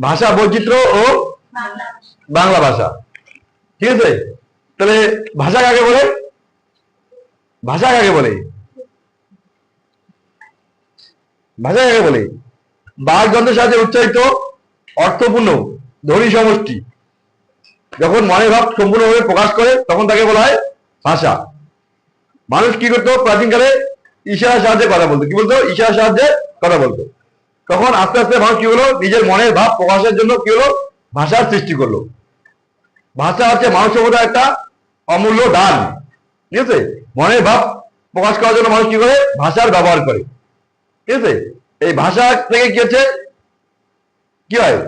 ভাষা, বৈচিত্র্য ও বাংলা ভাষা। ঠিক আছে? তাহলে ভাষা কাকে বলে? ভাষা কাকে বলে? ভাষা কাকে বলে? বাক যন্ত্রের সাহায্যে উচ্চারিত অর্থপূর্ণ ধ্বনি সমষ্টি। যখন মনে ভাব সম্পূর্ণভাবে প্রকাশ করে, তখন তাকে বলা হয় ভাষা। মানুষ কি করতো? প্রাচীনকালে ইশারার সাহায্যে কথা বলতো। কি বলতো? ইশারার সাহায্যে কথা বলতো। তখন আস্তে আস্তে ভাব কি হলো? নিজের মনের ভাব প্রকাশের জন্য কি হলো? ভাষার সৃষ্টি করল। ভাষা হচ্ছে মানব সভ্যতার একটা অমূল্য দান। ঠিক আছে? মনের ভাব প্রকাশ করার জন্য মানুষ কি করে? ভাষার ব্যবহার করে। ঠিক আছে? এই ভাষা থেকে কি হচ্ছে? কি হয়?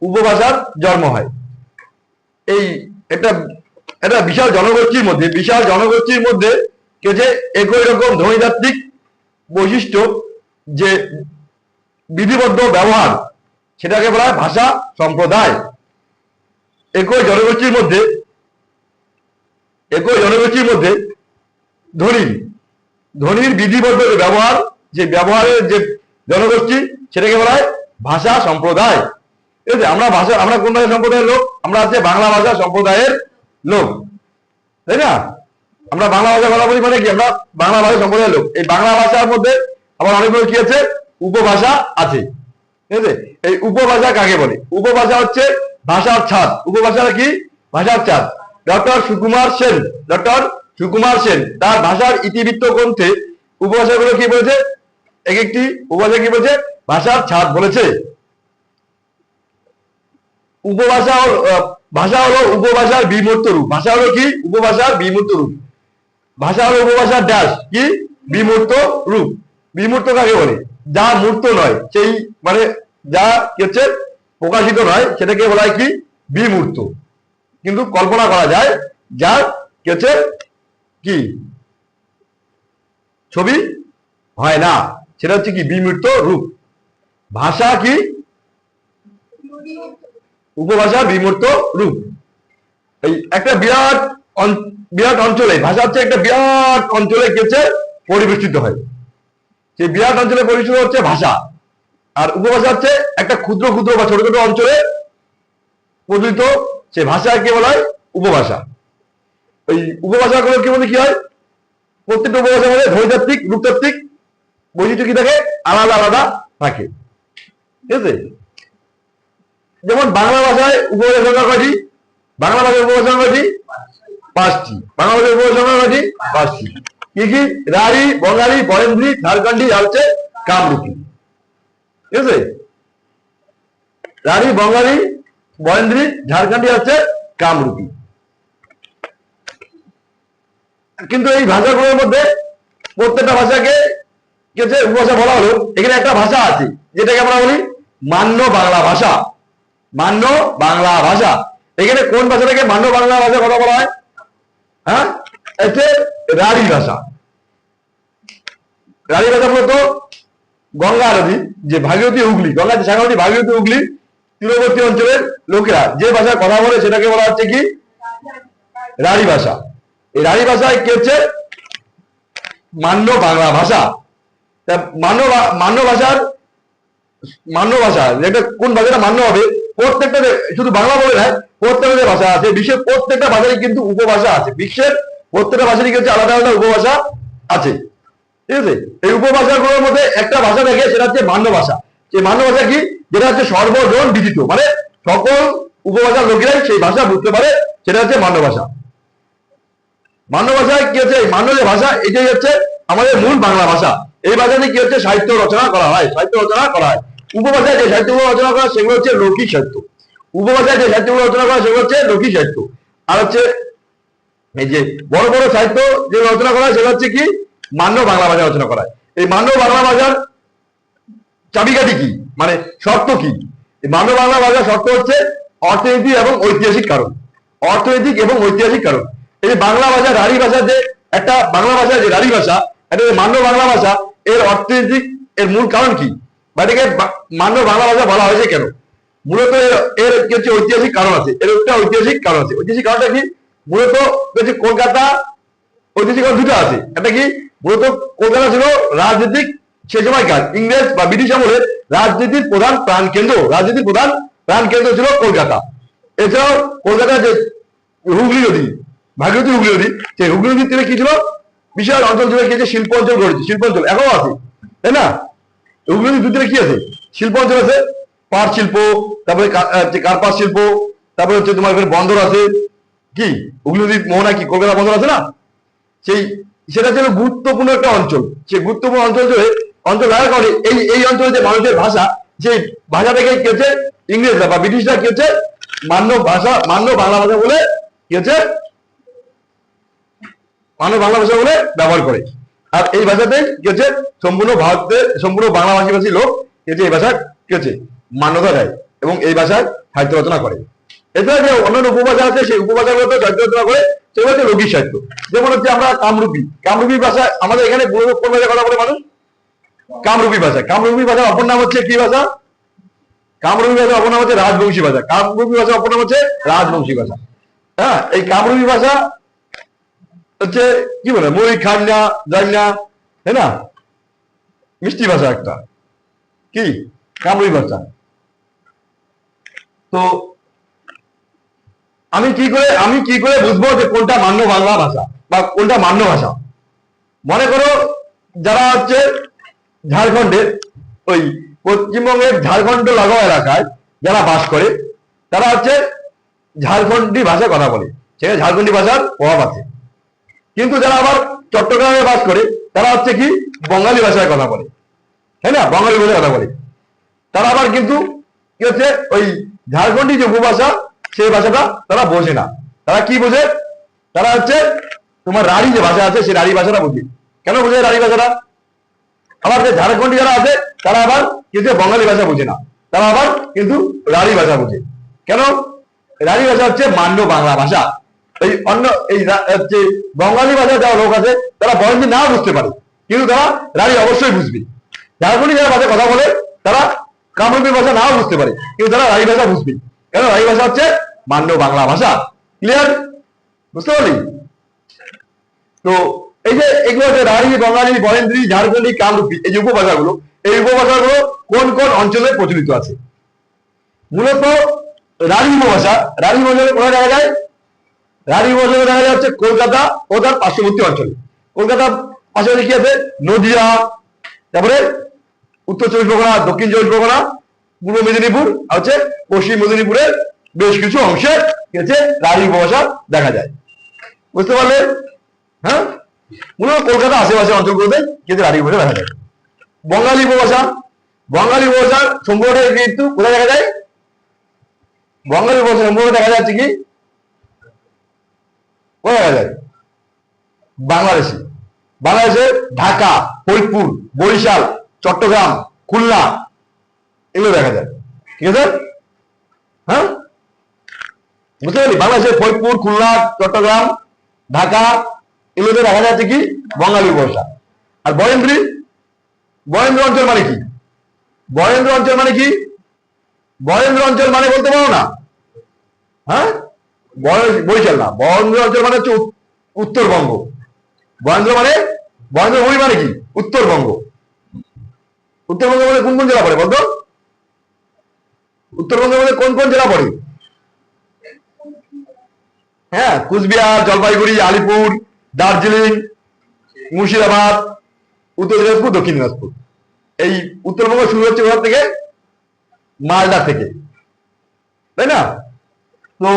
উপভাষার জন্ম হয়। এই একটা একটা বিশাল জনগোষ্ঠীর মধ্যে, বিশাল জনগোষ্ঠীর মধ্যে কি হচ্ছে? একই রকম ধ্বনিতাত্ত্বিক বৈশিষ্ট্য যে বিধিবদ্ধ ব্যবহার, সেটাকে বলা হয় ভাষা সম্প্রদায়। একই জনগোষ্ঠীর মধ্যে, একই জনগোষ্ঠীর মধ্যে ধ্বনি ধ্বনির বিধিবদ্ধ যে ব্যবহার, যে ব্যবহারের যে জনগোষ্ঠী, সেটাকে বলা হয় ভাষা সম্প্রদায়। ঠিক আছে আমরা ভাষা, আমরা কোন ভাষা সম্প্রদায়ের লোক? আমরা আছে বাংলা ভাষা সম্প্রদায়ের লোক। তাই না? আমরা বাংলা ভাষা কথা বলি মানে কি? আমরা বাংলা ভাষা সম্প্রদায়ের লোক। এই বাংলা ভাষার মধ্যে আবার অনেকগুলো কি আছে? উপভাষা আছে। ঠিক আছে? এই উপভাষা কাকে বলে? উপভাষা হচ্ছে ভাষার ছাদ। উপভাষা কি? ভাষার ছাদ। ডক্টর সুকুমার সেন, ডক্টর সুকুমার সেন, তার ভাষার ইতিবৃত্ত গ্রন্থে উপভাষাগুলো কি বলেছে? এক একটি উপভাষা কি বলেছে? ভাষার ছাদ বলেছে। উপভাষা ভাষা হলো উপভাষার বিমূর্ত রূপ। ভাষা হলো কি? উপভাষার বিমূর্ত রূপ। ভাষা হলো উপভাষার ড্যাশ কি? বিমূর্ত রূপ। বিমূর্ত কাকে বলে? যা মূর্ত নয়, সেই মানে যা হচ্ছে, প্রকাশিত নয়, সেটাকে বলা হয় কি? বিমূর্ত। কিন্তু কল্পনা করা যায়, যা হচ্ছে, কি? ছবি হয় না, সেটা হচ্ছে কি? বিমূর্ত রূপ। ভাষা কি? উপভাষা বিমূর্ত রূপ। এই একটা বিরাট বিরাট অঞ্চলে, ভাষা হচ্ছে একটা বিরাট অঞ্চলে গেছে পরিবেষ্টিত হয়। সেই বিরাট অঞ্চলে পরিচিত হচ্ছে ভাষা। আর উপভাষা হচ্ছে একটা ক্ষুদ্র ক্ষুদ্র বা ছোট ছোট অঞ্চলে প্রচলিত সে ভাষাকে বলা হয় উপভাষা। ওই উপভাষাগুলো কি বলে কি হয়? প্রত্যেকটা উপভাষা মধ্যে ধ্বনিতাত্ত্বিক, রূপতাত্ত্বিক বৈশিষ্ট্য কি থাকে? আলাদা আলাদা থাকে। ঠিক আছে? যেমন বাংলা ভাষায় উপভাষা সংখ্যা কয়টি? বাংলা ভাষায় উপভাষা সংখ্যা কয়টি? পাঁচটি। বাংলা ভাষায় উপভাষা সংখ্যা কয়টি? পাঁচটি। কি কি? হচ্ছে কামরূপী। ঠিক আছে? হচ্ছে কামরূপী। কিন্তু এই ভাষাগুলোর মধ্যে প্রত্যেকটা ভাষাকে উপভাষা বলা হলো। এখানে একটা ভাষা আছে, যেটাকে আমরা বলি মান্য বাংলা ভাষা। মান্য বাংলা ভাষা। এখানে কোন ভাষাটাকে মান্য বাংলা ভাষা কথা বলা হয়? হ্যাঁ? এতে রাঢ়ী ভাষা রাঢ়ী ভাষা মূলত গঙ্গা নদী, যে ভাগীরথী হুগলি, গঙ্গা যে শাখা নদী ভাগীরথী হুগলি তীরবর্তী অঞ্চলের লোকেরা যে ভাষায় কথা বলে সেটাকে বলা হচ্ছে কি? রাঢ়ী ভাষা। এই রাঢ়ী ভাষায় কি হচ্ছে? মান্য বাংলা ভাষা। মান্য মান্য ভাষার, মান্য ভাষা, যেটা কোন ভাষাটা মান্য হবে, প্রত্যেকটা শুধু বাংলা বলে নয়, প্রত্যেকটা ভাষা আছে, বিশ্বের প্রত্যেকটা ভাষারই কিন্তু উপভাষা আছে। বিশ্বের প্রত্যেকটা ভাষারই কিন্তু আলাদা আলাদা উপভাষা আছে। ঠিক আছে? এই উপভাষাগুলোর মধ্যে একটা ভাষা থাকে, সেটা হচ্ছে মান্য ভাষা। সেই মান্য ভাষা কি? যেটা হচ্ছে সর্বজন বিদিত মানে সকল উপভাষার লোকেরাই সেই ভাষা বুঝতে পারে, সেটা হচ্ছে মান্য ভাষা। মান্য ভাষায় কি হচ্ছে? মান্য যে ভাষা, এটাই হচ্ছে আমাদের মূল বাংলা ভাষা। এই ভাষাতে কি হচ্ছে? সাহিত্য রচনা করা হয়, সাহিত্য রচনা করা হয়। উপভাষায় যে সাহিত্যগুলো রচনা করা সেগুলো হচ্ছে লৌকিক সাহিত্য। উপভাষায় যে সাহিত্যগুলো রচনা করা সেগুলো হচ্ছে লৌকিক সাহিত্য। আর হচ্ছে এই যে বড় বড় সাহিত্য যে রচনা করা সেটা হচ্ছে কি? মান্য বাংলা ভাষা রচনা করা এই মান্য বাংলা ভাষার চাবিকাঠি কি? মানে শর্ত কি? মান্য বাংলা ভাষার শর্ত হচ্ছে অর্থনৈতিক এবং ঐতিহাসিক কারণ। অর্থনৈতিক এবং ঐতিহাসিক কারণ। এই বাংলা ভাষা রাঢ়ী ভাষা যে একটা বাংলা ভাষা যে রাঢ়ী ভাষা, এটা মান্য বাংলা ভাষা, এর অর্থনৈতিক এর মূল কারণ কি? বা এটাকে মান্য বাংলা ভাষা বলা হয়েছে কেন? মূলত এর- এর কি হচ্ছে ঐতিহাসিক কারণ আছে। এর একটা ঐতিহাসিক কারণ আছে। ঐতিহাসিক কারণটা কি? মূলত হচ্ছে কলকাতা ঐতিহাসিক দুটো আছে একটা কি? মূলত কলকাতা ছিল রাজনৈতিক সে সময়কার ইংরেজ বা ব্রিটিশ আমলে রাজনীতির প্রধান প্রাণ কেন্দ্র। রাজনীতির প্রধান প্রাণ কেন্দ্র ছিল কলকাতা। এছাড়াও কলকাতা যে হুগলি নদী, ভাগীরথী হুগলি নদী, সেই হুগলি নদীর তীরে কি ছিল? বিশাল অঞ্চল জুড়ে কি? আছে শিল্প অঞ্চল গড়েছে শিল্প অঞ্চল এখনও আছে, তাই না? হুগলি নদীর তীরে কি আছে? শিল্প অঞ্চল আছে, পাট শিল্প, তারপরে কার্পাস শিল্প, তারপরে হচ্ছে তোমার এখানে বন্দর আছে কি? নদী মোহনা কি? কলকাতা বন্দর আছে না? সেই সেটা ছিল গুরুত্বপূর্ণ একটা অঞ্চল। সেই গুরুত্বপূর্ণ অঞ্চল জুড়ে অঞ্চল থাকার কারণে এই এই অঞ্চলে যে মানুষের ভাষা, সেই ভাষা থেকে কি হচ্ছে? ইংরেজরা বা ব্রিটিশরা কি হচ্ছে? মান্য ভাষা, মান্য বাংলা ভাষা বলে কি হচ্ছে? মান্য বাংলা ভাষা বলে ব্যবহার করে। আর এই ভাষাতে কি হচ্ছে? সম্পূর্ণ ভারতের সম্পূর্ণ বাংলা ভাষাভাষী লোক কি হচ্ছে? এই ভাষা কি হচ্ছে? মান্যতা দেয় এবং এই ভাষায় সাহিত্য রচনা করে। এছাড়া যে অন্যান্য উপভাষা আছে, সেই উপভাষাগুলোতে রচনা করে সেগুলো হচ্ছে লোকিক সাহিত্য যেমন হচ্ছে আমরা কামরূপী। কামরূপী ভাষা, আমাদের এখানে কথা বলে মানুষ? কামরূপী ভাষা। কামরূপী ভাষার অপর নাম হচ্ছে কি ভাষা? কামরূপী ভাষার অপর নাম হচ্ছে রাজবংশী ভাষা। কামরূপী ভাষার অপর নাম হচ্ছে রাজবংশী ভাষা। হ্যাঁ এই কামরূপী ভাষা হচ্ছে কি বলে? মই খান্না জান্না, তাই না? মিষ্টি ভাষা একটা। কি? কামরূপী ভাষা। তো আমি কি করে, আমি কি করে বুঝব যে কোনটা মান্য বাংলা ভাষা বা কোনটা মান্য ভাষা? মনে করো যারা হচ্ছে ঝাড়খণ্ডের, ওই পশ্চিমবঙ্গের ঝাড়খণ্ড লাগোয়া এলাকায় যারা বাস করে, তারা হচ্ছে ঝাড়খণ্ডী ভাষায় কথা বলে। সেখানে ঝাড়খণ্ডী ভাষার প্রভাব আছে। কিন্তু যারা আবার চট্টগ্রামে বাস করে, তারা হচ্ছে কি বঙ্গালী ভাষায় কথা বলে। তাই না? বঙ্গালী ভাষায় কথা বলে। তারা আবার কিন্তু কি হচ্ছে, ওই ঝাড়খণ্ডী যে উপভাষা সেই ভাষাটা তারা বোঝে না। তারা কি বোঝে? তারা হচ্ছে তোমার রাঢ়ী যে ভাষা আছে, সেই রাঢ়ী ভাষাটা বোঝে। কেন বোঝে রাঢ়ী ভাষাটা? আবার যে ঝাড়খণ্ডী যারা আছে, তারা আবার কিন্তু বঙ্গালী ভাষা বোঝে না। তারা আবার কিন্তু রাঢ়ী ভাষা বোঝে। কেন? রাঢ়ী ভাষা হচ্ছে মান্য বাংলা ভাষা। এই অন্য এই হচ্ছে বঙ্গালী ভাষা যারা লোক আছে, তারা বরেন্দ্র নাও বুঝতে পারে। কিন্তু তারা রাঢ়ী অবশ্যই বুঝবে। ঝাড়খণ্ডী যারা ভাষায় কথা বলে, তারা কামরূপী ভাষা নাও বুঝতে পারে। কিন্তু তারা রাঢ়ী ভাষা বুঝবে। কেন? রাঢ়ী ভাষা হচ্ছে মান্য বাংলা ভাষা। ক্লিয়ার বুঝতে পারলি? তো এই যে এগুলো যে রাঢ়ী বঙ্গালী বরেন্দ্রী, ঝাড়খণ্ডী, কামরূপী, এই যে উপভাষাগুলো, এই উপভাষাগুলো কোন কোন অঞ্চলে প্রচলিত আছে? মূলত রাঢ়ী উপভাষা রাঢ়ী উপভাষা কোথায় দেখা যায়? রাঢ়ী উপভাষা দেখা যায় হচ্ছে কলকাতা ও তার পার্শ্ববর্তী অঞ্চলে। কলকাতা পাশাপাশি কি আছে? নদিয়া, তারপরে উত্তর চব্বিশ পরগনা, দক্ষিণ চব্বিশ পরগনা পূর্ব মেদিনীপুর হচ্ছে পশ্চিম মেদিনীপুরের বেশ কিছু অংশে হচ্ছে রাঢ়ী উপভাষা দেখা যায়। বুঝতে পারলে? হ্যাঁ? মূলত কলকাতা আশেপাশে অঞ্চলগুলোতে কিন্তু রাঢ়ী উপভাষা দেখা যায়। বঙ্গালী উপভাষা, বঙ্গালী উপভাষার সম্পর্কে কিন্তু কোথায় দেখা যায়? বঙ্গালী উপভাষা সম্পর্কে দেখা যাচ্ছে কি? কোথায় দেখা যায়? বাংলাদেশে। বাংলাদেশে ঢাকা, ফরিদপুর, বরিশাল, চট্টগ্রাম, খুলনা এগুলো দেখা যায়। ঠিক আছে? হ্যাঁ? বুঝতে পারলি? বাংলাদেশের ফরিদপুর, খুলনা, চট্টগ্রাম, ঢাকা, এগুলোতে দেখা যাচ্ছে কি? বঙ্গালী উপভাষা। আর বরেন্দ্রী? বরেন্দ্র অঞ্চল মানে কি? বরেন্দ্র অঞ্চল মানে কি? বরেন্দ্র অঞ্চল মানে বলতে পারো না। হ্যাঁ? বরে- বরিশাল না। বরেন্দ্র অঞ্চল মানে হচ্ছে উত্তরবঙ্গ। বরেন্দ্র মানে বরেন্দ্র ভূমি মানে কি? উত্তরবঙ্গ। উত্তরবঙ্গ মানে কোন কোন জেলা পড়ে বলতো? উত্তরবঙ্গের মধ্যে কোন কোন জেলা পড়ে? হ্যাঁ কুচবিহার, জলপাইগুড়ি, আলিপুর, দার্জিলিং, মুর্শিদাবাদ, উত্তর দিনাজপুর, দক্ষিণ দিনাজপুর। এই উত্তরবঙ্গ শুরু হচ্ছে কোথা থেকে? মালদা থেকে। তাই না? তো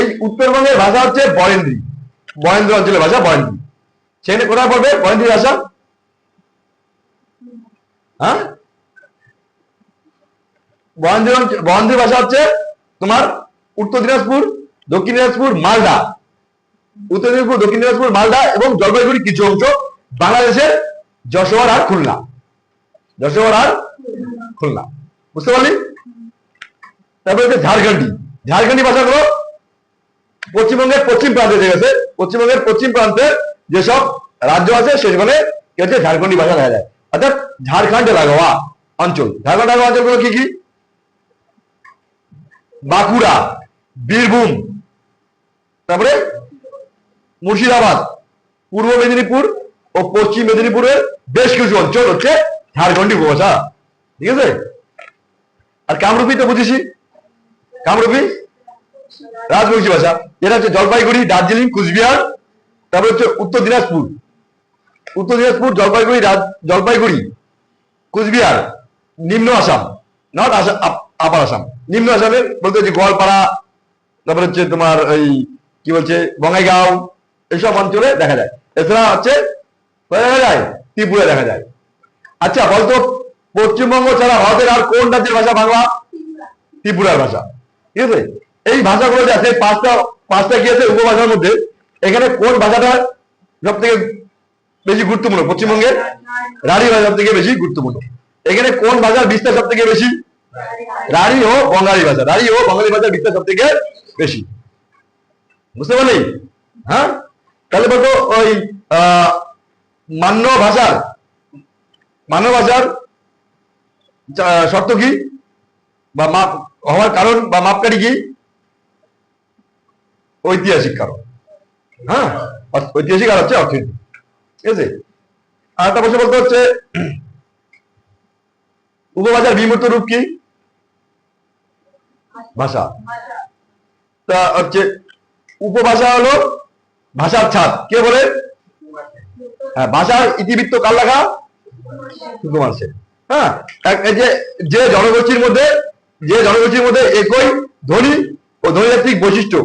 এই উত্তরবঙ্গের ভাষা হচ্ছে বরেন্দ্রী। বরেন্দ্র অঞ্চলের ভাষা বরেন্দ্রী। সেখানে কোথায় পড়বে? বরেন্দ্রী ভাষা? হ্যাঁ? বরেন্দ্রী ভাষা হচ্ছে তোমার উত্তর দিনাজপুর, দক্ষিণ দিনাজপুর, মালদা। উত্তর দিনাজপুর, দক্ষিণ দিনাজপুর, মালদা এবং জলপাইগুড়ি কিছু অংশ বাংলাদেশের যশোর আর খুলনা। যশোর আর খুলনা। বুঝতে পারলি? তারপরে হচ্ছে ঝাড়খণ্ডী। ঝাড়খণ্ডী ভাষাগুলো পশ্চিমবঙ্গের পশ্চিম প্রান্তে যে গেছে। পশ্চিমবঙ্গের পশ্চিম প্রান্তে যেসব রাজ্য আছে, সেখানে কি হচ্ছে ঝাড়খণ্ডী ভাষা দেখা যায়। অর্থাৎ ঝাড়খণ্ডে লাগোয়া অঞ্চল। ঝাড়খণ্ড লাগোয়া অঞ্চলগুলো কি কি? বাঁকুড়া, বীরভূম, তারপরে মুর্শিদাবাদ, পূর্ব মেদিনীপুর ও পশ্চিম মেদিনীপুরের বেশ কিছু অঞ্চল হচ্ছে ঝাড়খণ্ডী উপভাষা। ঠিক আছে? আর কামরূপী তো বুঝেছি কামরূপী? রাজবংশী ভাষা। এটা হচ্ছে জলপাইগুড়ি, দার্জিলিং, কুচবিহার, তারপরে হচ্ছে উত্তর দিনাজপুর। উত্তর দিনাজপুর, জলপাইগুড়ি জলপাইগুড়ি, কুচবিহার, নিম্ন আসাম নট আসাম আপার আসাম। নিম্ন আসামে বলতে হচ্ছে গোয়ালপাড়া, তারপরে হচ্ছে তোমার ওই কি বলছে, বঙ্গাইগাঁও, এইসব অঞ্চলে দেখা যায়। এছাড়া হচ্ছে দেখা যায়? ত্রিপুরা দেখা যায়। আচ্ছা বলতো, পশ্চিমবঙ্গ ছাড়া ভারতের আর কোন রাজ্যের ভাষা বাংলা? ত্রিপুরার ভাষা। ঠিক আছে? এই ভাষাগুলো যে আছে, পাঁচটা পাঁচটা কি আছে উপভাষার মধ্যে? এখানে কোন ভাষাটা সব থেকে বেশি গুরুত্বপূর্ণ? পশ্চিমবঙ্গের রাঢ়ী ভাষা সব থেকে বেশি গুরুত্বপূর্ণ। এখানে কোন ভাষার বিস্তার সব থেকে বেশি? রাঢ়ী ও বঙ্গালী ভাষা। রাঢ়ী ও বঙ্গালী ভাষার বিস্তার সব থেকে বেশি। বুঝতে পারলি? হ্যাঁ? তাহলে বলতো ওই মান্য ভাষার মান্য ভাষার শর্ত কি? বা মাপ হওয়ার কারণ বা মাপকাঠি কি? ঐতিহাসিক কারণ। হ্যাঁ? ঐতিহাসিক আর হচ্ছে অর্থনীতি। ঠিক আছে? আর একটা বলতে হচ্ছে উপভাষার বিমূর্ত রূপ কি? ভাষা। তা হচ্ছে উপভাষা হলো ভাষার ছাদ কে বলে? হ্যাঁ ভাষার ইতিবৃত্ত কার লেখা? সুকুমার সেন হ্যাঁ যে যে জনগোষ্ঠীর মধ্যে, যে জনগোষ্ঠীর মধ্যে একই ধ্বনি ও ধ্বনিতাত্ত্বিক বৈশিষ্ট্য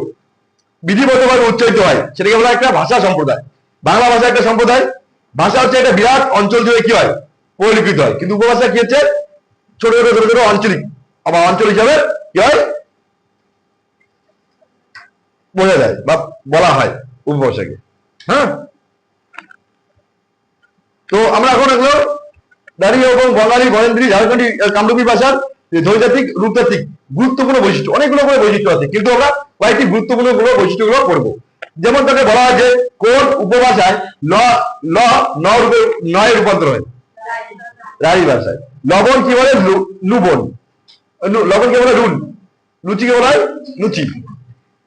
বিধিবদ্ধভাবে উচ্চারিত হয়, সেটাকে বলা একটা ভাষা সম্প্রদায়। বাংলা ভাষা একটা সম্প্রদায়। ভাষা হচ্ছে একটা বিরাট অঞ্চল জুড়ে কি হয়? পরিলিখিত হয়। কিন্তু উপভাষা কি হচ্ছে? ছোট ছোট ছোট ছোট, আঞ্চলিক। আবার অঞ্চল হিসাবে কি হয়? বোঝা যায় বা বলা হয় উপভাষাকে। হ্যাঁ? তো আমরা এখন এগুলো দাঁড়িয়ে এবং বঙ্গালী বরেন্দ্রী, ঝাড়খণ্ডী কামরূপী ভাষার ধ্বনিতাত্ত্বিক রূপতাত্ত্বিক গুরুত্বপূর্ণ বৈশিষ্ট্য, অনেকগুলো করে বৈশিষ্ট্য আছে, কিন্তু আমরা কয়েকটি গুরুত্বপূর্ণগুলো বৈশিষ্ট্যগুলো পড়ব। যেমন তাকে বলা হয় যে কোন উপভাষায় ল ল, ন রূপে, নয় রূপান্তর হয়। রাঢ়ী ভাষায়। লবণ কি বলে? লুবন লবণ। কি বলে? লুন লুচি কি বলা হয়? লুচি।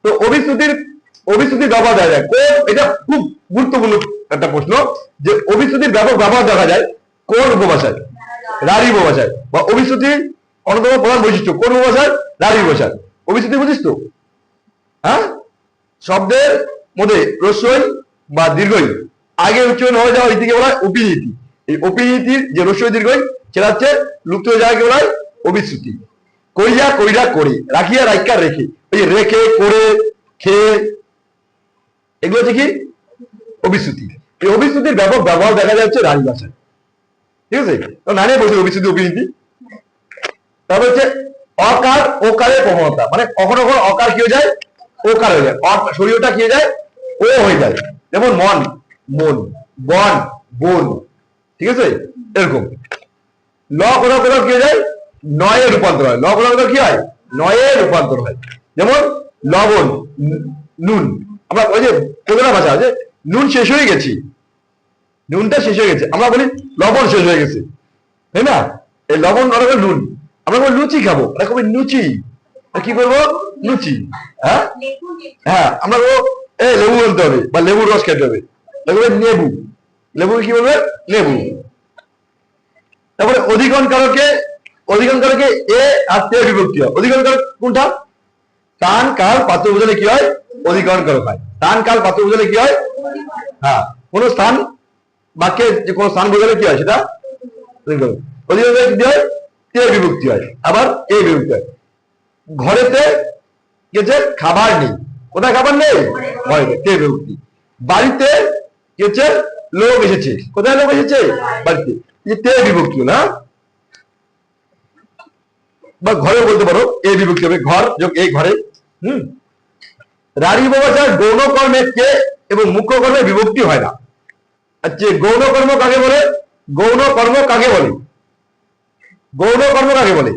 তো অভিশ্রুতির অভিশ্রুতির ব্যবহার দেখা যায়। কোন, এটা খুব গুরুত্বপূর্ণ একটা প্রশ্ন, যে অভিশ্রুতির ব্যাপক ব্যবহার দেখা যায় কোন উপভাষায়? রাঢ়ী উপভাষায়। বা অভিশ্রুতির অন্যতম প্রধান বৈশিষ্ট্য কোন উপভাষায়? রাঢ়ী উপভাষায়। অভিশ্রুতি বুঝিস তো হ্যাঁ? শব্দের মধ্যে রস্যই বা দীর্ঘই। আগে উচ্চারণ হয়ে যাওয়া এটিকে বলা হয় এই অপিনীতির যে রস্যই, দীর্ঘই, সেটা হচ্ছে লুপ্ত হয়ে যাওয়াকে বলা হয় অভিশ্রুতি। কইয়া কইরা করে। রাখিয়া রাইকা রেখে। যে রেখে, করে, খেয়ে, এগুলো হচ্ছে কি? অভিশ্রুতি। এই অভিশ্রুতির ব্যাপক ব্যবহার দেখা যাচ্ছে রানী ভাষায় ঠিক আছে? নানিয়ে বলছে অভিশ্রুতি অভিনীতি। তারপর হচ্ছে অকার ওকারের প্রবণতা। মানে কখনো কখনো অকার কি হয়ে যায়? ওকার হয়ে যায়। শরীরটা কি হয়ে যায়? ও হয়ে যায়। যেমন মন মন, বন বন। ঠিক আছে? এরকম। ল কোথাও কোথাও কি হয়ে যায়? নয়ে রূপান্তর হয়। ল কোথাও কোথাও কি হয়? নয়ে রূপান্তর হয়। যেমন লবণ, নুন। আমরা ওই যে কলকাতা ভাষা আছে নুন শেষ হয়ে গেছি। নুনটা শেষ হয়ে গেছে। আমরা বলি লবণ শেষ হয়ে গেছে। তাই না? এই লবণ অনেক নুন। আমরা বলি লুচি খাব। কবি লুচি। কি করব লুচি। হ্যাঁ? হ্যাঁ আমরা বলব, এ লেবু আনতে হবে বা লেবুর রস খেতে হবে। বলবে লেবু লেবু কি বলবে? লেবু তারপরে অধিকরণ কারকে? অধিকরণ কারকে? এ আর তে বিভক্তি হয়। অধিকরণ কারক কোনটা? টান কাল, পাত্র বোঝালে কি হয়? অধিকরণ কারক হয় টান কাল, পাত্র বোঝালে কি হয়? হ্যাঁ কোন স্থান, বাক্যে যে কোনো স্থান বোঝালে কি হয় সেটা? অধিকরণ। হয়? বিভক্তি হয়। আবার এ বিভক্তি হয়। ঘরেতে হচ্ছে খাবার নেই। কোথায় খাবার নেই? ঘরেতে। তে বিভক্তি। বাড়িতে হচ্ছে লোক এসেছে। কোথায় লোক এসেছে? বাড়িতে। যে তে বিভক্তি হলো হ্যাঁ? বা ঘরে বলতে পারো, এ বিভক্তি হবে। ঘর যোগ এই ঘরে হুম। রানী উপভাষার গৌণ কর্মে কে এবং মুখ্য কর্মে বিভক্তি হয় না। আচ্ছা গৌণ কর্ম কাকে বলে? গৌণ কর্ম কাকে বলে? গৌণ কর্ম কাকে বলে?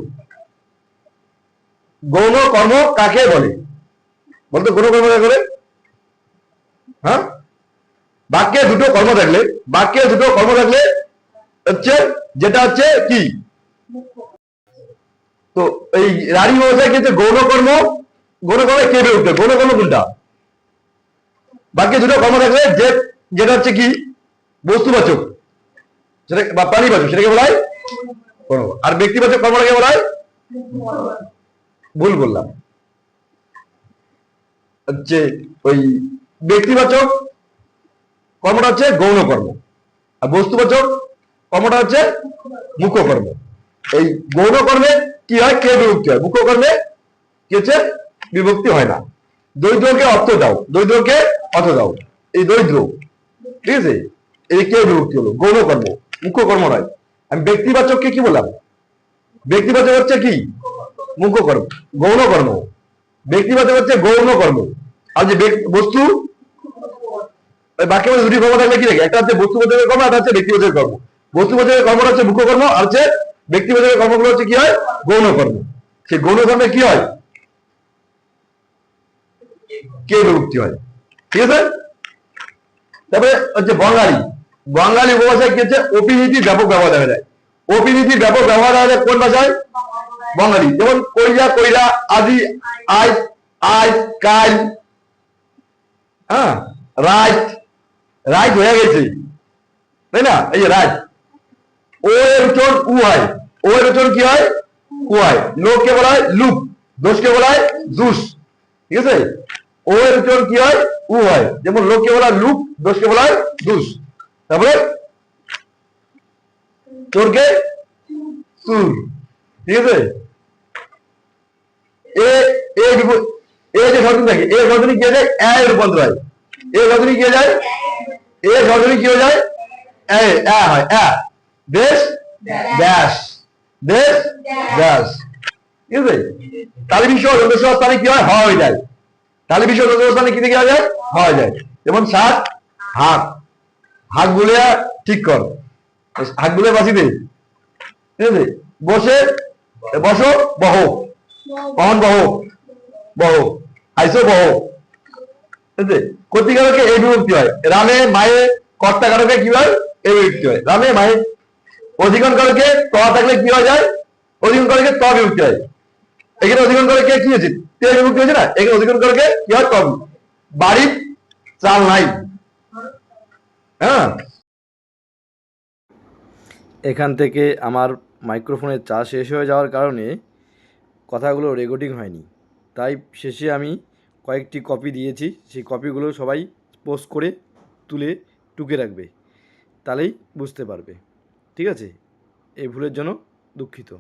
গৌণ কর্ম কাকে বলে? বলতো গৌণ কর্ম কাকে বলে? হ্যাঁ? বাক্যে দুটো কর্ম থাকলে, বাক্যে দুটো কর্ম থাকলে হচ্ছে যেটা হচ্ছে কি? তো এই রানী ব্যবসায় কিন্তু গৌণ কর্ম গৌণ কর্মে কে বেরোতে গৌণ কর্ম কোনটা? বাক্যে দুটো কর্ম থাকলে যে, যেটা হচ্ছে কি? বস্তুবাচক। সেটা বা প্রাণীবাচক, সেটাকে বলা হয়। আর ব্যক্তিবাচক কর্মটাকে বলা হয় ভুল বললাম। হচ্ছে ওই ব্যক্তিবাচক কর্মটা হচ্ছে গৌণ কর্ম। আর বস্তুবাচক কর্মটা হচ্ছে মুখ্য কর্ম। এই গৌণ কর্মে কি হয়? কে বিভক্তি হয় মুখ্য কর্মে কি হচ্ছে? বিভক্তি হয় না। দরিদ্রকে অর্থ দাও। দরিদ্রকে অর্থ দাও। এই দরিদ্র ঠিক আছে? এই কে বিভক্তি হলো? গৌণ কর্ম মুখ্য কর্ম নয়। আমি ব্যক্তিবাচককে কি বললাম? ব্যক্তিবাচক হচ্ছে কি? মুখ্য কর্ম গৌণ কর্ম ব্যক্তিবাচক হচ্ছে গৌণ কর্ম আর যে বস্তু মধ্যে দুটি কর্ম থাকলে কি থাকে? একটা হচ্ছে বস্তু বস্তুবাচকের কর্ম একটা হচ্ছে ব্যক্তিবাচকের কর্ম। বস্তু বস্তুবাচকের কর্মটা হচ্ছে মুখ্য কর্ম আর হচ্ছে ব্যক্তিবাচকের কর্মগুলো হচ্ছে কি হয়? গৌণ কর্ম সেই গৌণ কর্মে কি হয়? কে বিভক্তি হয় ঠিক আছে? তারপরে হচ্ছে বঙ্গালী। বঙ্গালী উপভাষায় কি হচ্ছে? অপিনীতির ব্যাপক ব্যবহার দেখা যায়। অপিনীতির ব্যাপক ব্যবহার দেখা যায় কোন ভাষায়? বঙ্গালী। যেমন কইরা কইরা আদি আই আই, কাল হ্যাঁ রাইট রাইট হয়ে গেছে। তাই না? এই যে রাইট। ও এর উচ্চারণ উ হয়। ও এর উচ্চারণ কি হয়? উ হয়। লোককে বলা হয় লুক দোষকে বলা হয় দুষ ঠিক আছে? ও এর উচ্চারণ কি হয়? উ হয়। যেমন লোককে বলা লুক দোষকে বলা হয় দুষ। তারপরে চোরকে চুর। ঠিক আছে? এ এ এ যে সর্বনী থাকে এ সর্বনী কি যায়? এ এর রূপান্তর হয়। এ সর্বনী কি যায়? এ সর্বনী কি হয়ে যায়? এ এ হয়। এ, দেশ ড্যাশ দেশ ড্যাশ ঠিক আছে? তালি বিশ্ব যন্ত্র স্থানে কি হয়? হয়ে যায়। তালি বিশ্ব কি থেকে যায় হ হয়ে যায় যেমন সাত হাত। হাত গুলিয়া ঠিক কর। হাত গুলিয়া বাঁচি দে। ঠিক আছে? বসে, বসো, বহ। কখন বহ? বহ। আইসো, বহ। ঠিক আছে? কর্তিকারকে এই বিভক্তি হয়। রামে, মায়ে কর্তা কারকে কি হয়? এই বিভক্তি হয়। রামে, মায়ে। অধিকরণ কারকে ত থাকলে কি হয়ে যায়? অধিকরণ কারকে ত বিভক্তি হয়। এখানে অধিকরণ কারকে কি হয়েছে বাড়ির চাল নাই। হ্যাঁ? এখান থেকে আমার মাইক্রোফোনের চার্জ শেষ হয়ে যাওয়ার কারণে কথাগুলো রেকর্ডিং হয়নি। তাই শেষে আমি কয়েকটি কপি দিয়েছি। সেই কপিগুলো সবাই পোস্ট করে তুলে টুকে রাখবে। তাহলেই বুঝতে পারবে। ঠিক আছে? এই ভুলের জন্য দুঃখিত।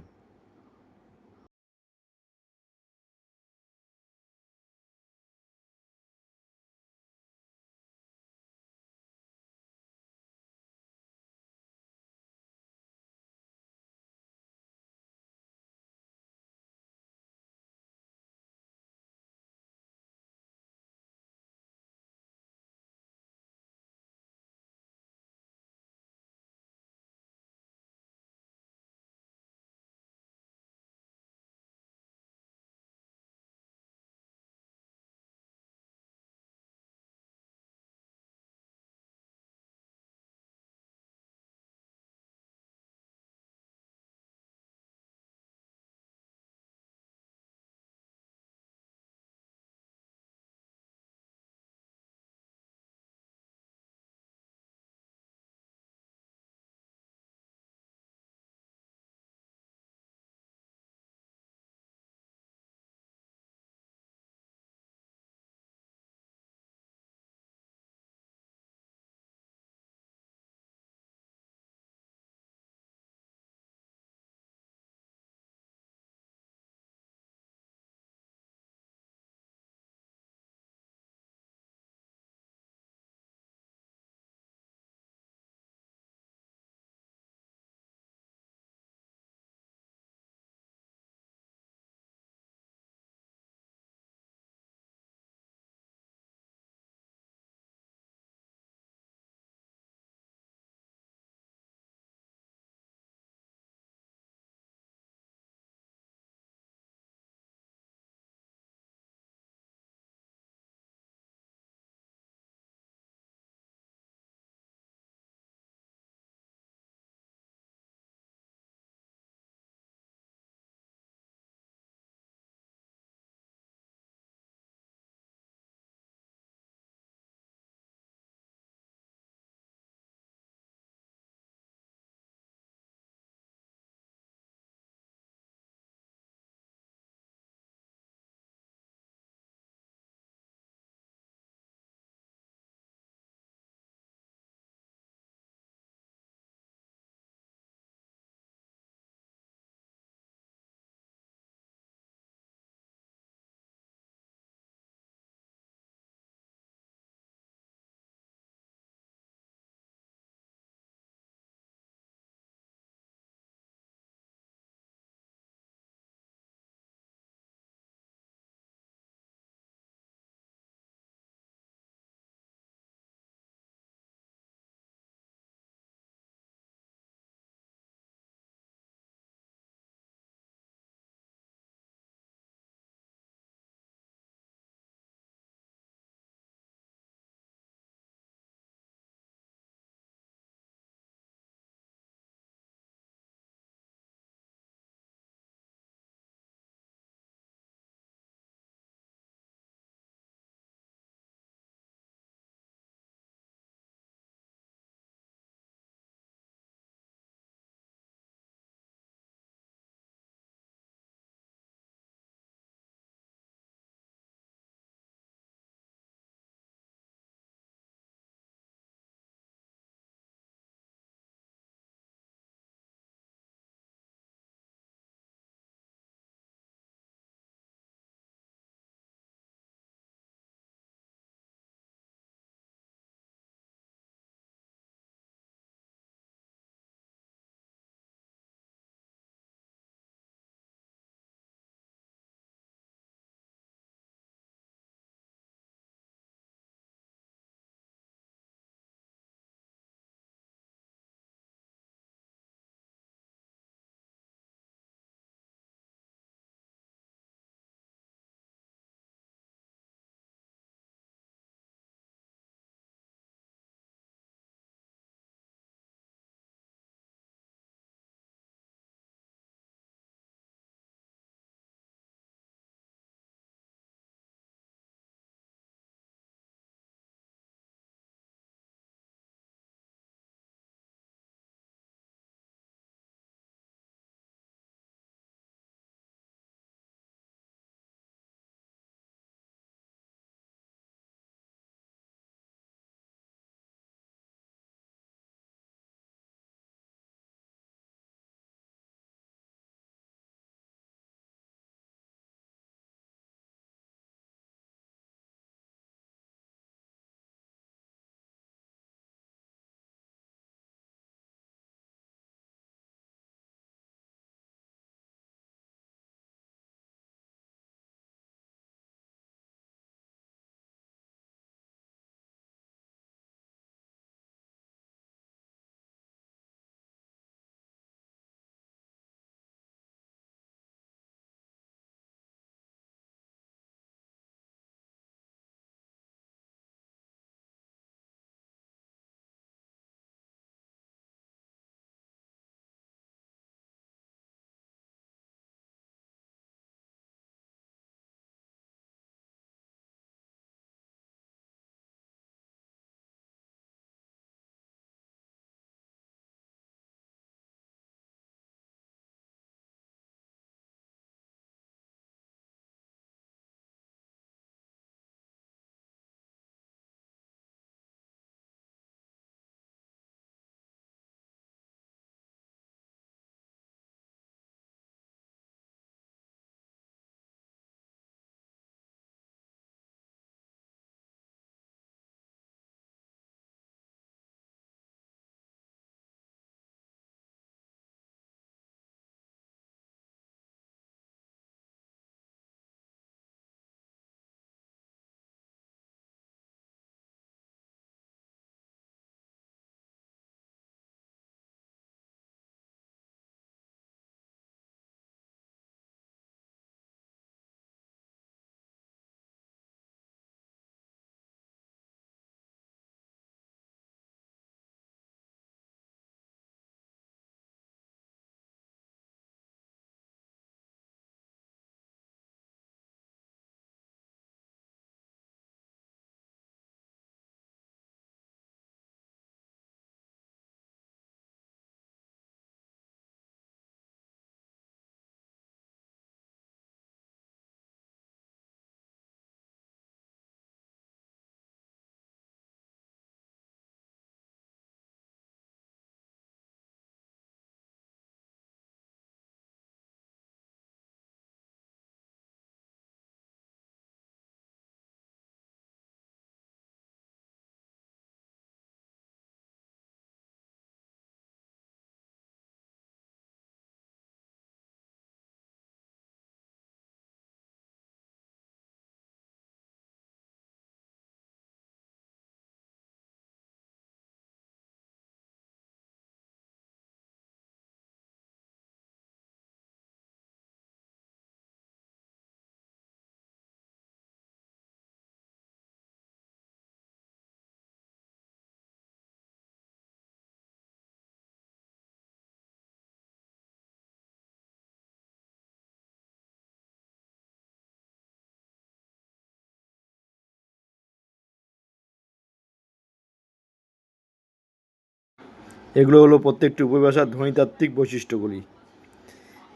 এগুলো হলো প্রত্যেকটি উপভাষার ধ্বনিতাত্ত্বিক বৈশিষ্ট্যগুলি।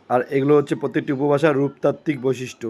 আর এগুলো হচ্ছে প্রত্যেকটি উপভাষার রূপতাত্ত্বিক বৈশিষ্ট্য।